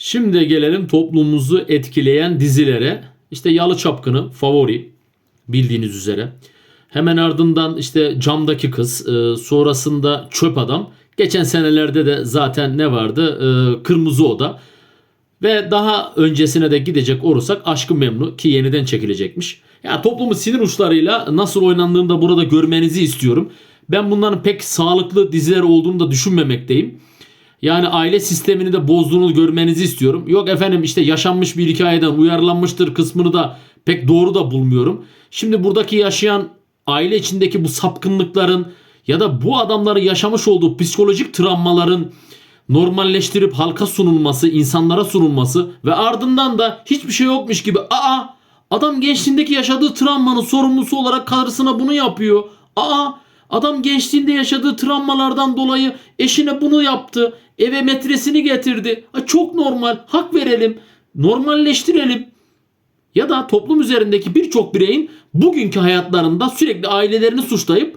Şimdi gelelim toplumumuzu etkileyen dizilere. İşte Yalı Çapkını favori bildiğiniz üzere. Hemen ardından işte Camdaki Kız, e, sonrasında Çöp Adam. Geçen senelerde de zaten ne vardı? E, Kırmızı Oda. Ve daha öncesine de gidecek olursak Aşkı Memnu ki yeniden çekilecekmiş. Ya toplumu sinir uçlarıyla nasıl oynandığını da burada görmenizi istiyorum. Ben bunların pek sağlıklı diziler olduğunu da düşünmemekteyim. Yani aile sistemini de bozduğunu görmenizi istiyorum. Yok efendim işte yaşanmış bir hikayeden uyarlanmıştır kısmını da pek doğru da bulmuyorum. Şimdi buradaki yaşayan aile içindeki bu sapkınlıkların ya da bu adamların yaşamış olduğu psikolojik travmaların normalleştirip halka sunulması, insanlara sunulması ve ardından da hiçbir şey yokmuş gibi aa adam gençliğindeki yaşadığı travmanın sorumlusu olarak karısına bunu yapıyor. Aa adam gençliğinde yaşadığı travmalardan dolayı eşine bunu yaptı. Eve metresini getirdi. Çok normal. Hak verelim. Normalleştirelim. Ya da toplum üzerindeki birçok bireyin bugünkü hayatlarında sürekli ailelerini suçlayıp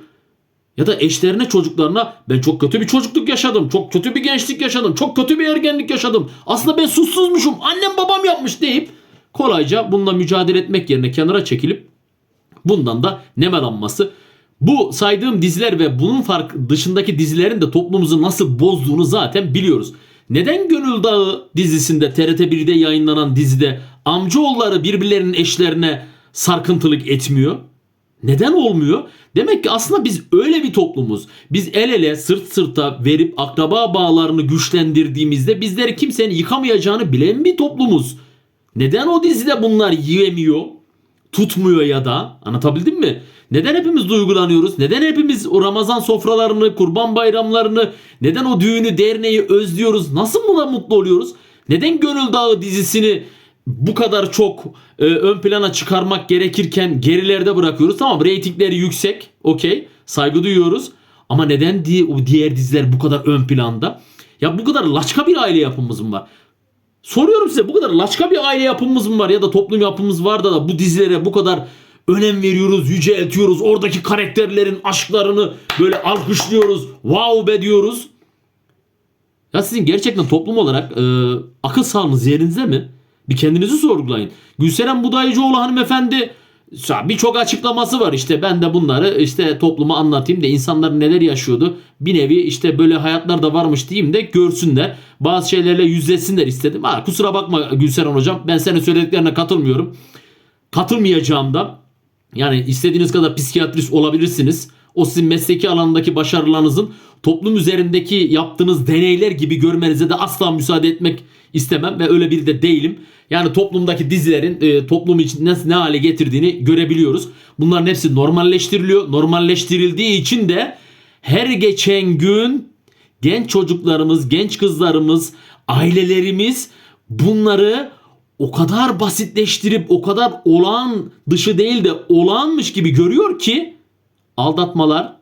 ya da eşlerine çocuklarına ben çok kötü bir çocukluk yaşadım. Çok kötü bir gençlik yaşadım. Çok kötü bir ergenlik yaşadım. Aslında ben suçsuzmuşum. Annem babam yapmış deyip kolayca bununla mücadele etmek yerine kenara çekilip bundan da nemalanması. Bu saydığım diziler ve bunun fark dışındaki dizilerin de toplumumuzu nasıl bozduğunu zaten biliyoruz. Neden Gönül Dağı dizisinde TRT1'de yayınlanan dizide amcaoğulları birbirlerinin eşlerine sarkıntılık etmiyor? Neden olmuyor? Demek ki aslında biz öyle bir toplumuz. Biz el ele sırt sırta verip akraba bağlarını güçlendirdiğimizde bizleri kimsenin yıkamayacağını bilen bir toplumuz. Neden o dizide bunlar yiyemiyor? Tutmuyor ya da anlatabildim mi? Neden hepimiz duygulanıyoruz? Neden hepimiz o Ramazan sofralarını, kurban bayramlarını, neden o düğünü, derneği özlüyoruz? Nasıl buna mutlu oluyoruz? Neden Gönül Dağı dizisini bu kadar çok e, ön plana çıkarmak gerekirken gerilerde bırakıyoruz. Tamam reytingleri yüksek. Okey. Saygı duyuyoruz. Ama neden diye o diğer diziler bu kadar ön planda? Ya bu kadar laçka bir aile yapımız mı var? Soruyorum size bu kadar laçka bir aile yapımız mı var ya da toplum yapımız var da, da bu dizilere bu kadar önem veriyoruz, yüceltiyoruz. Oradaki karakterlerin aşklarını böyle alkışlıyoruz. Wow be diyoruz. Ya sizin gerçekten toplum olarak e, akıl sağlığınız yerinizde mi? Bir kendinizi sorgulayın. Gülseren Budayıcıoğlu hanımefendi birçok açıklaması var işte ben de bunları işte topluma anlatayım da insanlar neler yaşıyordu. Bir nevi işte böyle hayatlar da varmış diyeyim de görsünler. Bazı şeylerle yüzleşsinler istedim. Ha, kusura bakma Gülseren hocam ben senin söylediklerine katılmıyorum. Katılmayacağım da yani istediğiniz kadar psikiyatrist olabilirsiniz. O sizin mesleki alanındaki başarılarınızın toplum üzerindeki yaptığınız deneyler gibi görmenize de asla müsaade etmek istemem ve öyle biri de değilim. Yani toplumdaki dizilerin e, toplum için nasıl ne hale getirdiğini görebiliyoruz. Bunların hepsi normalleştiriliyor. Normalleştirildiği için de her geçen gün genç çocuklarımız, genç kızlarımız, ailelerimiz bunları o kadar basitleştirip o kadar olağan dışı değil de olağanmış gibi görüyor ki aldatmalar,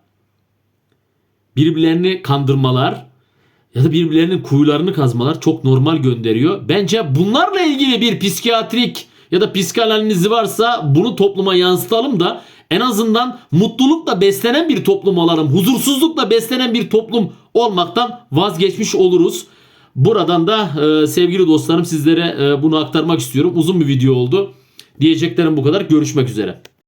birbirlerini kandırmalar ya da birbirlerinin kuyularını kazmalar çok normal gönderiyor. Bence bunlarla ilgili bir psikiyatrik ya da psikanalizi varsa bunu topluma yansıtalım da en azından mutlulukla beslenen bir toplum olalım. Huzursuzlukla beslenen bir toplum olmaktan vazgeçmiş oluruz. Buradan da e, sevgili dostlarım sizlere e, bunu aktarmak istiyorum. Uzun bir video oldu. Diyeceklerim bu kadar. Görüşmek üzere.